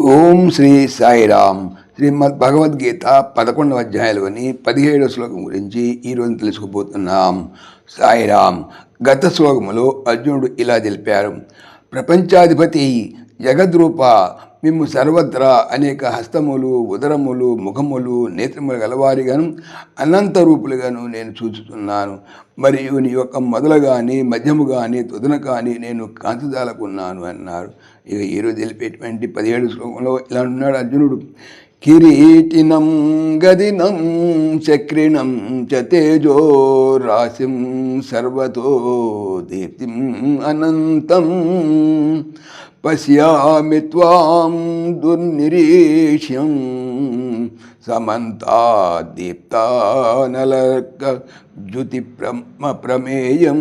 ఓం శ్రీ సాయిరామ్. శ్రీమద్ భగవద్గీత పదకొండవ అధ్యాయంలోని పదిహేడవ శ్లోకం గురించి ఈరోజు తెలుసుకోబోతున్నాం. సాయిరామ్ గత శ్లోకములో అర్జునుడు ఇలా తెలిపారు. ప్రపంచాధిపతి జగద్రూప మిమ్ము సర్వత్రా అనేక హస్తములు ఉదరములు ముఖములు నేత్రములు గలవారిగాను అనంత రూపులుగాను నేను చూచుతున్నాను మరియు నీ యొక్క మొదలు కానీ మధ్యము కానీ తుదన కానీ నేను కాంతిదాలకున్నాను అన్నారు. ఇక ఈరోజు వెళ్ళిపోయేటువంటి పదిహేడు శ్లోకంలో ఇలా ఉన్నాడు అర్జునుడు. కిరీటినం గదినం చక్రిణం చ తేజో రాశిం సర్వతో దీప్తిం అనంతం. పశ్యామి త్వాం దుర్నిరీక్ష్యం సమంతాదీప్తానలక జ్యుతి బ్రహ్మ ప్రమేయం.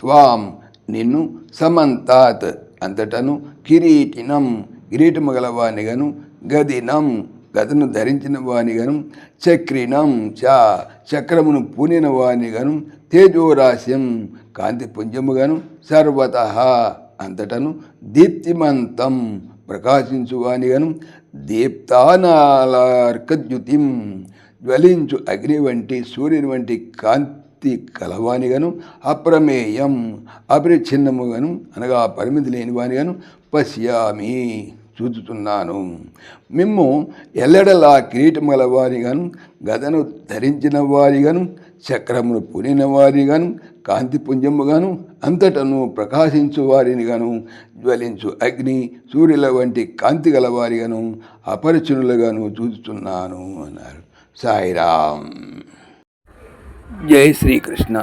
త్వాం నిన్ను సమంతాత్ అంతటను కిరీటినం కిరీటము గలవానిగను గదినం గదను ధరించిన వానిగను చక్రినం చ చక్రమును పూనిన వానిగను తేజోరాశ్యం కాంతి పుంజముగాను సర్వత అంతటను దీప్తిమంతం ప్రకాశించువానిగను దీప్తానాలార్కద్యుతిం జ్వలించు అగ్ని వంటి సూర్యుని వంటి కాంతి కలవానిగను అప్రమేయం అపరిచ్ఛిన్నముగాను అనగా పరిమితి లేనివానిగాను పశ్యామి చూచుతున్నాను మిమ్ము ఎల్లడలా కిరీటం గల వారిగాను గదను ధరించిన వారిగాను చక్రమును పునిన వారిగాను కాంతిపుంజముగాను అంతటను ప్రకాశించు వారినిగాను జ్వలించు అగ్ని సూర్యుల వంటి కాంతి గల వారిగాను అపరిచునులుగాను చూస్తున్నాను అన్నారు. సాయిరామ్. జై శ్రీకృష్ణ.